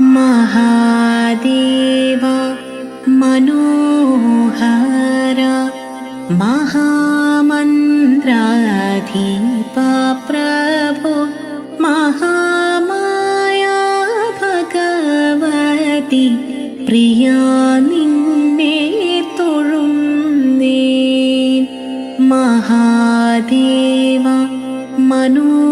महादेव मनोहर महामन्त्राधीप प्रभो महामाया भगवति प्रिया निन्ने तुळु महादेव मनो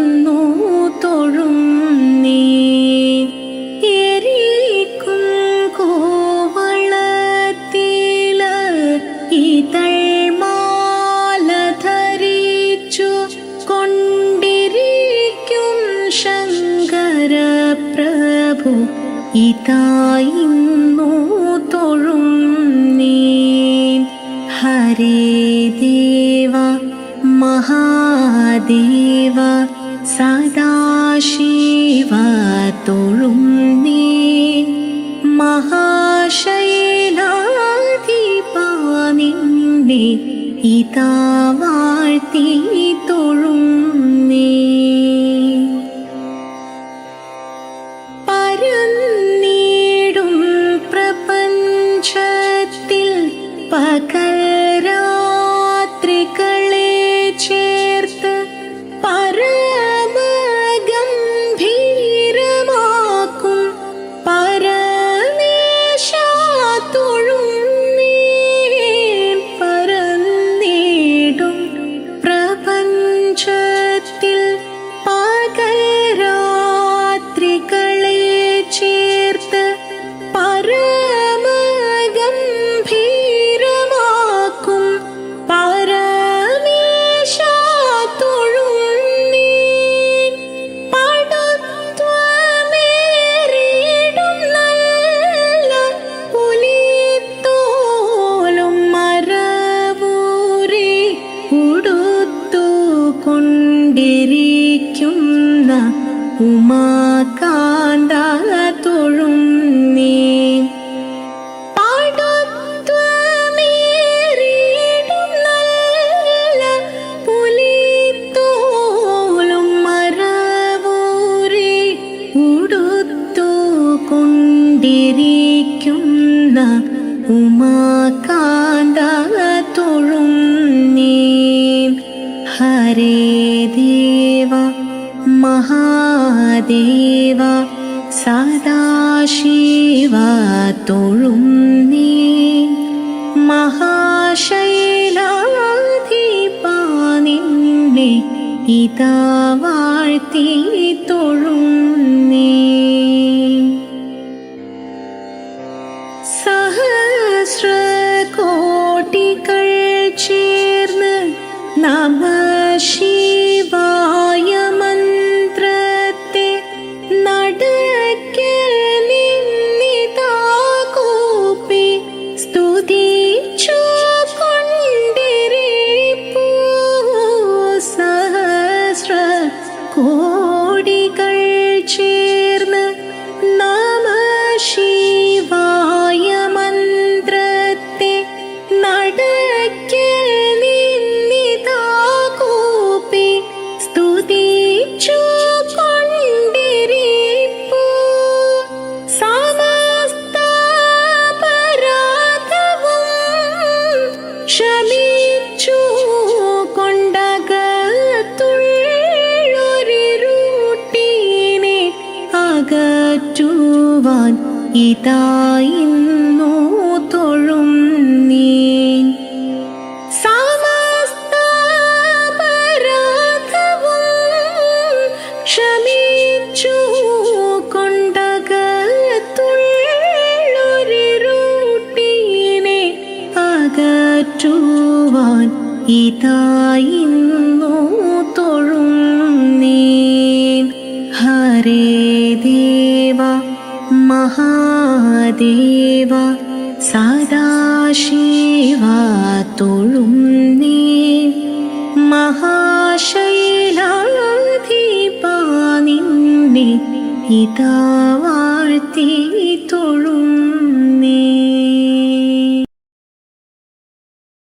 പ്രഭു ഇതായിന്നു തൊഴുന്നേ ഹരേ ദേവ മഹാദേവ സദാശിവ തൊഴുന്നേ മഹാശൈലാധിപാനിന്നെ ഇതാ വാഴ്ത്തി കൊണ്ടിരിക്കുന്ന ഉമാകാന്ത ഉടുത്തു കൊണ്ടിരിക്കുന്ന ഉമാകാന്ത മഹാദേവ സദാശിവ തൊഴുന്നേ. മഹാശൈലാധിപാനിന്നെ ഇതാ വാഴ്ത്തി തൊഴുന്നേ. സഹസ്രകോടികൾ ചേർന്ന് നമ ശിവായ അകറ്റുവാൻ ഇതായിന്നു തൊഴും നീ. അകറ്റുവാൻ ഇതായിന്നു ഹരേ മഹാദേവ സദാശിവ തൊഴുന്നീൻ മഹാശൈലാധിപ നിന്നെ ഇതാ വാഴ്ത്തി തൊഴു